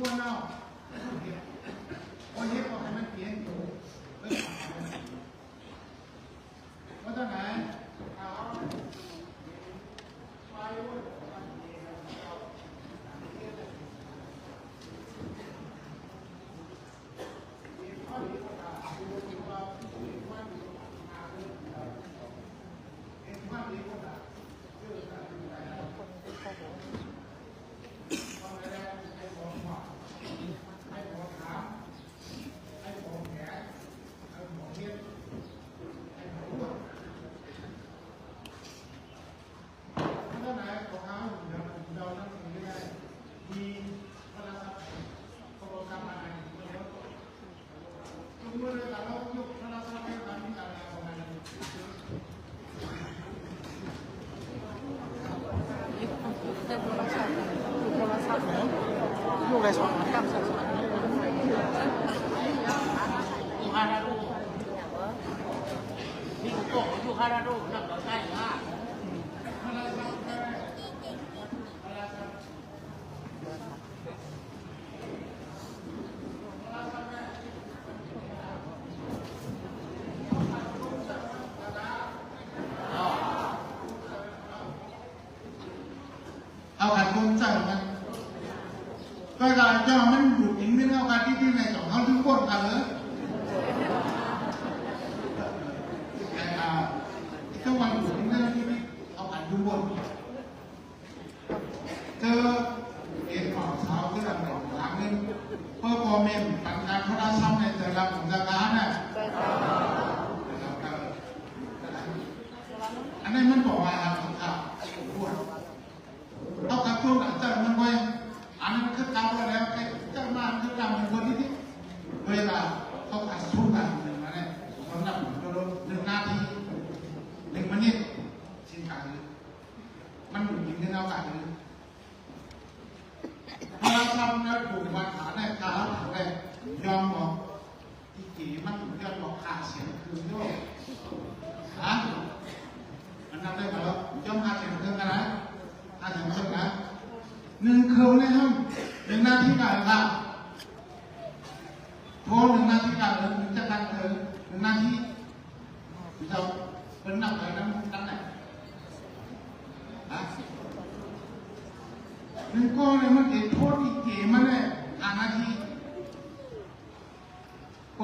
ล้วนเอาเฮ็ดว่าเฮ็ดก็ให้มันเปลี่ยนอยู่เอ้ยว่าตั้งไหนเอาไปเว้ย ถ้าไหนของเขาเดี๋ยวเรานั่งไม่ได้ มีโทรศัพท์โทรศัพท์อะไรเดียวทุกเมื่อเราเรายกโทรศัพท์ให้กรมีอะไรประมาณนี้อยู่เนี่ยลูกอะไรสอนกับสอนอยู่ฮาราโรูนี่กูโกะอยู่ฮาราโรูนั่งเราใช่ไหมเอาขันคนใจมันก็การเจ้ามันหยุดอีกนิดเอาก นิดที่นี่เอาขันถึงกดเจอเอ็นข่าวเช้าที่เราบอกหลังนึงเพื่อพอเมมปัญญาพระราชในแต่ละของจาการน่ะอันนี้มันบอกว่าครับครับพูด เอากระตุ้นอาจารย์มันไว้อันนั้นคือการว่าแล้วไอ้เจ้ามาคือการเป็นคนที่ที่เวลาเขาอัดทุ่มกันหนึ่งนะเนี่ยสำหรับโดนหนึ่งนาทีหนึ่งมินิชิ้นการมันอยู่ยิงในเอาการเลยพอเราทำแล้วถูกวางขาในขาถังแรก ยอมบอกที่กี่มันยอมบอกขาเสียงคือโยกฮะมันทำได้ไหมล่ะยอมขาเสียงคือกันนะอาจารย์ชมนนะหนึ่งคืนนะครับหนึ่งนาทีการครับโทรหนึ่งนาทีการหนึ่งจะการเออหนึ่งนาทีเราเป็นนับไปนั้นนั้นไหนฮะหนึ่งก้อนเนี่ยมันเก็บโทษอีกเก๋มันเนี่ยอ่านนาที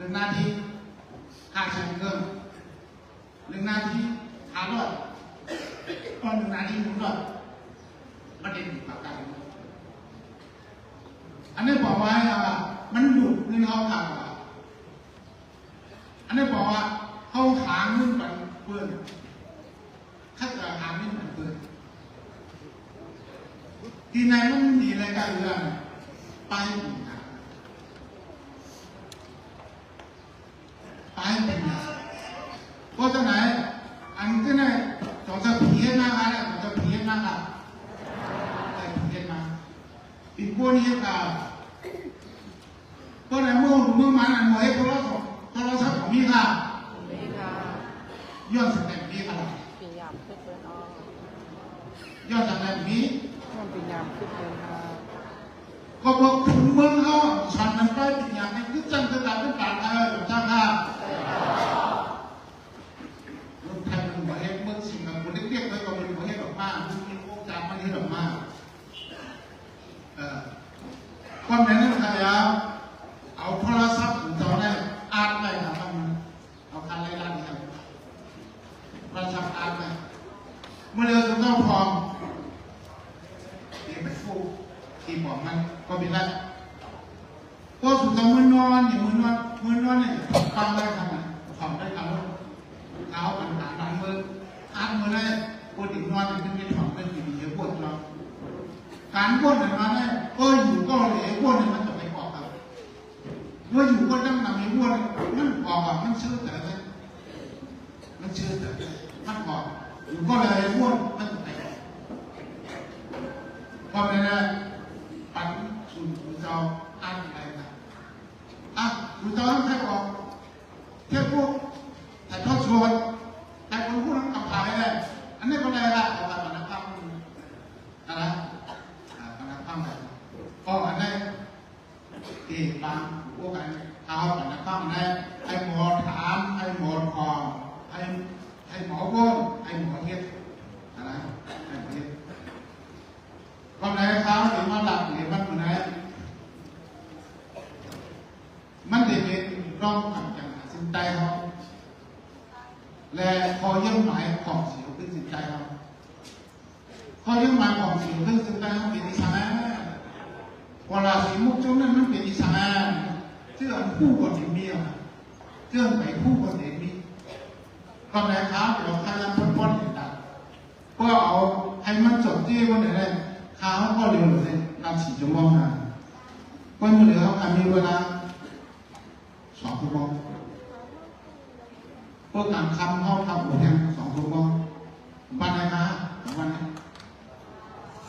หนึ่งร้อยก่อนาหน้าที่หนึ่งร้อยห้าทีเพิ่มต่อหน้าที่ต่อหน้าที่ชิ้นเรื่องการนั้นน่ะมันอยู่ถึงที่นั่นถึงวันหาคุณเราหนึ่งนาทีหนึ่งนาทีหาร้อยตอนหนึ่งนาทีหนึ่งร้อยมันเด่นปากกันอันนี้บอกว่าอะมันหยุดในห้องขังอะอันนี้บอกว่าห้องหางมึงเป็นเปื้อนถ้าเกิดหางมึงเป็นเปื้อนที่ไหนมันมีอะไรกันเรื่องไป อีกนะไปเป็นไง เพราะฉะนั้นอันที่ไหนต้องจะเพียรนะครับเนี่ยต้องจะเพียรนะครับแต่เพียรนะอีกพวกนี้ก็ก็ในเมื่อเมื่อมันอันไว้โทรศัพท์โทรศัพท์ของพี่ค่ะ นี่ค่ะ ยอดสแตมป์พี่ค่ะ ปียามขึ้นเลยอ๋อย อดสแตมป์พี่ มันปียามขึ้นเลยค่ะ ก็บอก โทรศัพท์อ่านไปเมื่อเร็วจะต้องพร้อมเดี๋ยวไปฟูที่บอกมันก็มีแล้วอนอย่างมือนอนมือนอนเนี่ยฟังได้ขนาดฟังได้ขนาเท้าปัญหาหลังมืออันมือได้ปวดอีกนอนเป็นเป็นของเป็นสิ่งเยอะปวดเราการปวดเนี่ยมาเนี่ยก็อยู่ก็เลยปวดเนี่ยมันจะไปออกครับเมื่ออยู่ก็นั่งนำในปวดมันออกอะมันเชื่อแต่มันเชื่อแต่ มันออนอยู่ก็เลยปวดมันจะไปออกเพราะฉะนั้นปันสุนทรเจ้าอันอะไรนะอะดูตอนให้ออกเทียบพวกแต่ทอดชวนแต่คนพูดนั้นกับขายเลยอันนี้เป็นอะไรล่ะเอาไปมันนะครับอะไรอ่ามันนะครับแบบก็อันนี้ที่บางพวกกันเอามันนะครับนะให้หมอถามให้หมอคอให้ให้หมอบ้นให้หมอเฮ็ดอะไรให้หมอเฮ็ดก็ไหนครับเห็นมาหลับเห็นมันคนไหน มันได้เป็นร่องทางจังหวะสินใจเขาและพอยังหมายของเสียวขึ้นสินใจเขาพอยังหมายของเสียวขึ้นสินใจเขาเป็นอิสระเวลาสีมุกจุ้งนั้นมันเป็นอิสระ เชื่อผู้คนที่มีอะเชื่อไปผู้คนที่มีตอนไหนครับเราพยายามพ้นพ้นเห็นต่างก็เอาให้มันจบที่วันไหนได้ข้าก็เร็วเลยนำสีจะมองหาก็เหลือเขามีเวลาสองชั่วโมงพวกการคำห้องทำหัวแทงสองชั่วโมงวันไหนมาวันไหน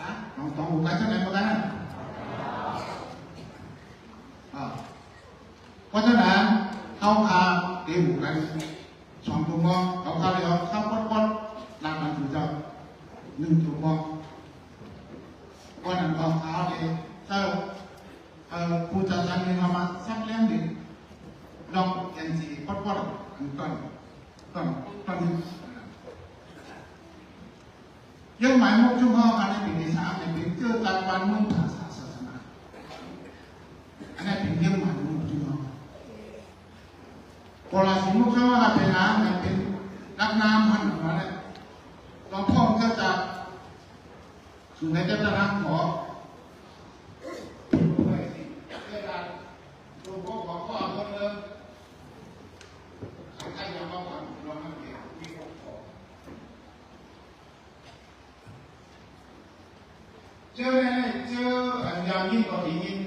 ฮะสองสองหัวกันเท่าไหร่มากันนะอ่าเพราะฉะนั้นเข้าคา เดี๋ยวหัวกันสองชั่วโมงเขาคาเดี๋ยวเข้าปดปดลานมันถึงจะหนึ่งชั่วโมงวันนั้นตอนเช้าเนี่ยถ้าเอ่อผู้จัดการเงินมาสักเล่มหนึ่งลองเอ็นซีพอดพอดอันต้นต้นต้นนี้ยังหมายมุกชุ่มห้องอันนี้เป็นที่สามในเป็นเจ้าจักรวาลมุ่งภาษาศาสนาอันนี้เป็นยังหมายมุกชุ่มห้องพอเราสิมุกชุ่มห้องเป็นน้ำเป็นนักน้ำมันออกมาเนี่ยเราพ่อก็จะสุนัขจะรักขอเวลาหลวงพ่อขอข้อคนเดิมใครยังมาฟังลองมาเกี่ยเจอเนี่ยเจออันยังยิ่งกว่ายิ่ง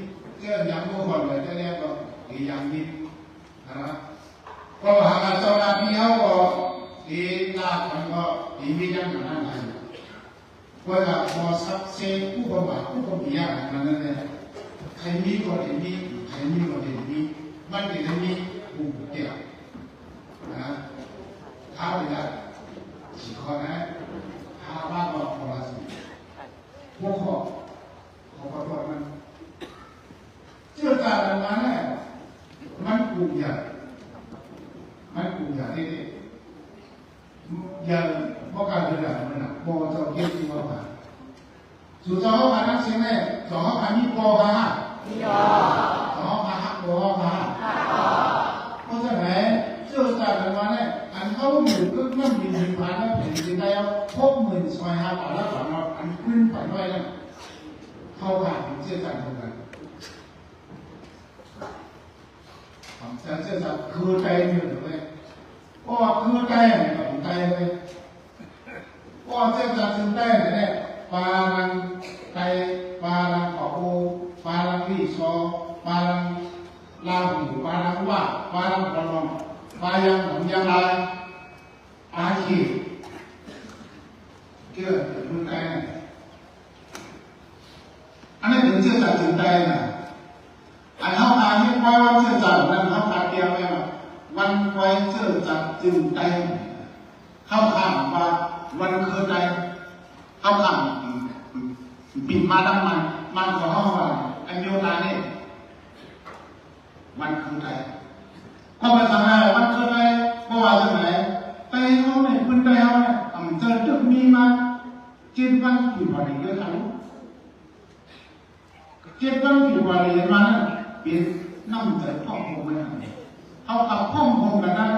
เจอยังโง่กว่าเลยเจอเนี่ยก็ที่ยังยิ่งนะ ก็หาเจ้าหน้าที่เขาก็ที่ลามันก็ที่มียังหนาไหนก็จะพอสักเซผู้บำบัดผู้บำบัดอย่างนั้นเลย ใครมีก็เห็นมีใครมีก็เห็นมีมันเห็นมีผู้เกี่ยว สุดท้ายว่านักเสียงเนี่ยสองพันยี่ปอค่ะขอพาหักตัวพาเพราะฉะนั้นเชื่อใจกันว่าเนี่ยอันเขาหมื่นก็นั่นมีหนึ่งพันแล้วแผ่นดินได้เอาพบหมื่นซอยห้าบาทแล้วสามร้อยอันขึ้นไปด้วยนะเข้าผ่านเชื่อใจกันผมเชื่อใจคือใจอยู่เลยเพราะว่าคือใจอะไรกับใจเลยเพราะว่าเชื่อใจคือใจเนี่ย parang kai parang papu parang riso parang lahu parang wa parang konom bayang đồng giang lai á khi kia đúng cái này anh ấy đứng chưa giải trình tay này anh học ai biết quay văn trên giải văn học ai kia em ạ văn quay trên giải trình tay ิดมาดังมันมันขอห้องว่าอันโยตานี่มันคืออะไรก็มาทำอะไรมันคืออะไรก็ว่าจะไหนไปห้องเนี่คุณไปห้องเลยอ่ำเจอจุดมีมาเจ็ดวันกี่วันเยอะทั้งเจ็ดวันกี่วันเลยมาเป็นน้ำใจพ่อผมไม่ทำเขาขับพ่อผมกันนั้น